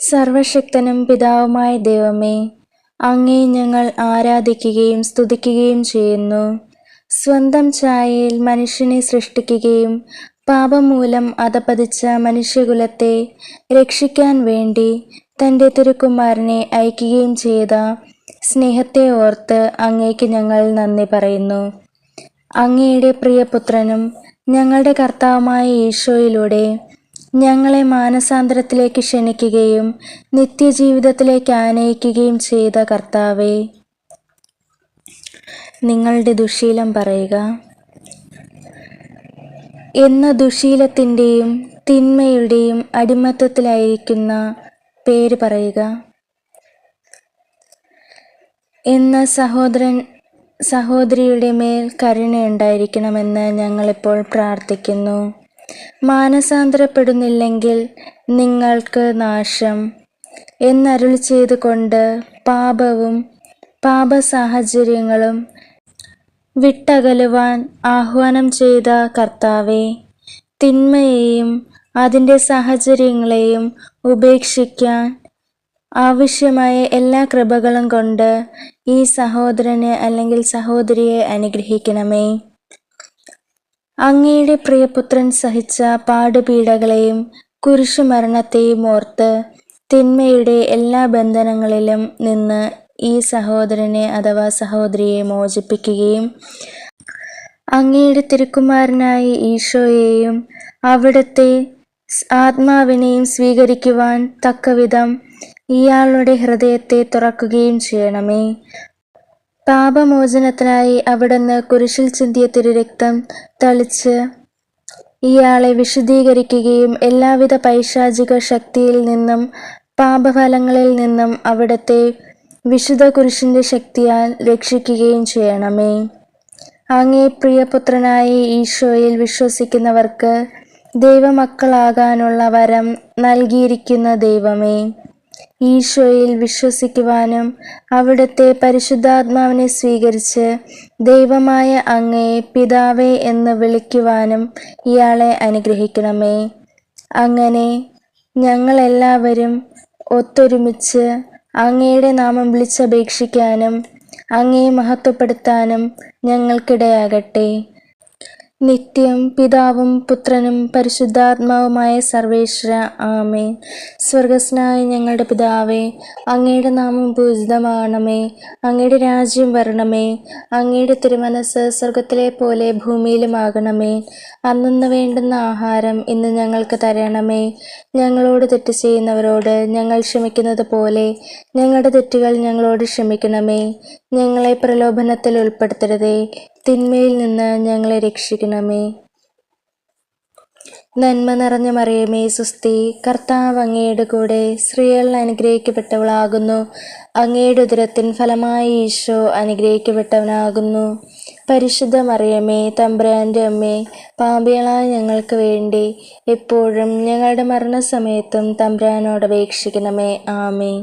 സർവശക്തനും പിതാവുമായ ദൈവമേ അങ്ങേ ഞങ്ങൾ ആരാധിക്കുകയും സ്തുതിക്കുകയും ചെയ്യുന്നു. സ്വന്തം ചായയിൽ മനുഷ്യനെ സൃഷ്ടിക്കുകയും പാപം മൂലം അതപതിച്ച മനുഷ്യകുലത്തെ രക്ഷിക്കാൻ വേണ്ടി തന്റെ തിരുക്കുമാരനെ അയക്കുകയും ചെയ്ത സ്നേഹത്തെ ഓർത്ത് അങ്ങേക്ക് ഞങ്ങൾ നന്ദി പറയുന്നു. അങ്ങയുടെ പ്രിയപുത്രനും ഞങ്ങളുടെ കർത്താവുമായ ഈശോയിലൂടെ ഞങ്ങളെ മാനസാന്തരത്തിലേക്ക് ക്ഷണിക്കുകയും നിത്യജീവിതത്തിലേക്ക് ആനയിക്കുകയും ചെയ്ത കർത്താവെ നിങ്ങളുടെ ദുശീലം പറയുക. എന്ന ദുശീലത്തിന്റെയും തിന്മയുടെയും അടിമത്തത്തിലായിരിക്കുന്ന പേര് പറയുക. എന്ന സഹോദരൻ സഹോദരിയുടെ മേൽ കരുണയുണ്ടായിരിക്കണമെന്ന് ഞങ്ങളിപ്പോൾ പ്രാർത്ഥിക്കുന്നു. മാനസാന്തരപ്പെടുന്നില്ലെങ്കിൽ നിങ്ങൾക്ക് നാശം എന്നരുളി ചെയ്തുകൊണ്ട് പാപവും പാപ സാഹചര്യങ്ങളും വിട്ടകലുവാൻ ആഹ്വാനം ചെയ്ത കർത്താവെ തിന്മയെയും അതിന്റെ സാഹചര്യങ്ങളെയും ഉപേക്ഷിക്കാൻ ആവശ്യമായ എല്ലാ കൃപകളും കൊണ്ട് ഈ സഹോദരനെ അല്ലെങ്കിൽ സഹോദരിയെ അനുഗ്രഹിക്കണമേ. അങ്ങയുടെ പ്രിയപുത്രൻ സഹിച്ച പാടുപീഡകളെയും കുരിശുമരണത്തെയും ഓർത്ത് തിന്മയുടെ എല്ലാ ബന്ധനങ്ങളിലും നിന്ന് ഈ സഹോദരനെ അഥവാ സഹോദരിയെ മോചിപ്പിക്കുകയും അങ്ങയുടെ തിരുക്കുമാരനായ ഈശോയെയും അവിടുത്തെ ആത്മാവിനെയും സ്വീകരിക്കുവാൻ തക്കവിധം ഇയാളുടെ ഹൃദയത്തെ തുറക്കുകയും ചെയ്യണമേ. പാപമോചനത്തിനായി അവിടുന്ന് കുരിശിൽ ചിന്തിയ തിരുരക്തം തളിച്ച് ഇയാളെ വിശുദ്ധീകരിക്കുകയും എല്ലാവിധ പൈശാചിക ശക്തിയിൽ നിന്നും പാപഫലങ്ങളിൽ നിന്നും അവിടുത്തെ വിശുദ്ധ കുരിശിന്റെ ശക്തിയാൽ രക്ഷിക്കുകയും ചെയ്യണമേ. അങ്ങേ പ്രിയപുത്രനായ ഈശോയിൽ വിശ്വസിക്കുന്നവർക്ക് ദൈവമക്കളാകാനുള്ള വരം നൽകിയിരിക്കുന്ന ദൈവമേ. ഈശോയിൽ വിശ്വസിക്കുവാനും അവിടുത്തെ പരിശുദ്ധാത്മാവിനെ സ്വീകരിച്ച് ദൈവമായ അങ്ങയെ പിതാവേ എന്ന് വിളിക്കുവാനും ഇയാളെ അനുഗ്രഹിക്കണമേ. അങ്ങനെ ഞങ്ങളെല്ലാവരും ഒത്തൊരുമിച്ച് അങ്ങയുടെ നാമം വിളിച്ചപേക്ഷിക്കാനും അങ്ങയെ മഹത്വപ്പെടുത്താനും ഞങ്ങൾക്കിടയാകട്ടെ. നിത്യം പിതാവും പുത്രനും പരിശുദ്ധാത്മാവുമായ സർവേശ്വര ആമേൻ. സ്വർഗസ്നായ ഞങ്ങളുടെ പിതാവേ അങ്ങയുടെ നാമം പൂജിതമാകണമേ അങ്ങയുടെ രാജ്യം വരണമേ. അങ്ങയുടെ തിരുമനസ് സ്വർഗത്തിലെ പോലെ ഭൂമിയിലുമാകണമേ. അന്നു വേണ്ടുന്ന ആഹാരം ഇന്ന് ഞങ്ങൾക്ക് തരണമേ. ഞങ്ങളോട് തെറ്റ് ചെയ്യുന്നവരോട് ഞങ്ങൾ ക്ഷമിക്കുന്നത് പോലെ ഞങ്ങളുടെ തെറ്റുകൾ ഞങ്ങളോട് ക്ഷമിക്കണമേ. ഞങ്ങളെ പ്രലോഭനത്തിൽ ഉൾപ്പെടുത്തരുതേ. തിന്മയിൽ നിന്ന് ഞങ്ങളെ രക്ഷിക്കണമേ. നന്മ നിറഞ്ഞ മറിയമേ സുസ്തി കർത്താവ് അങ്ങയുടെ കൂടെ സ്ത്രീകൾ അനുഗ്രഹിക്കപ്പെട്ടവളാകുന്നു. അങ്ങയുടെ ഉദരത്തിൻ ഫലമായി ഈശോ അനുഗ്രഹിക്കപ്പെട്ടവനാകുന്നു. പരിശുദ്ധ മറിയമേ തമ്പ്രാന്റെ അമ്മേ പാമ്പികളായ ഞങ്ങൾക്ക് വേണ്ടി എപ്പോഴും ഞങ്ങളുടെ മരണസമയത്തും തമ്പ്രാനോട് അപേക്ഷിക്കണമേ. ആമേ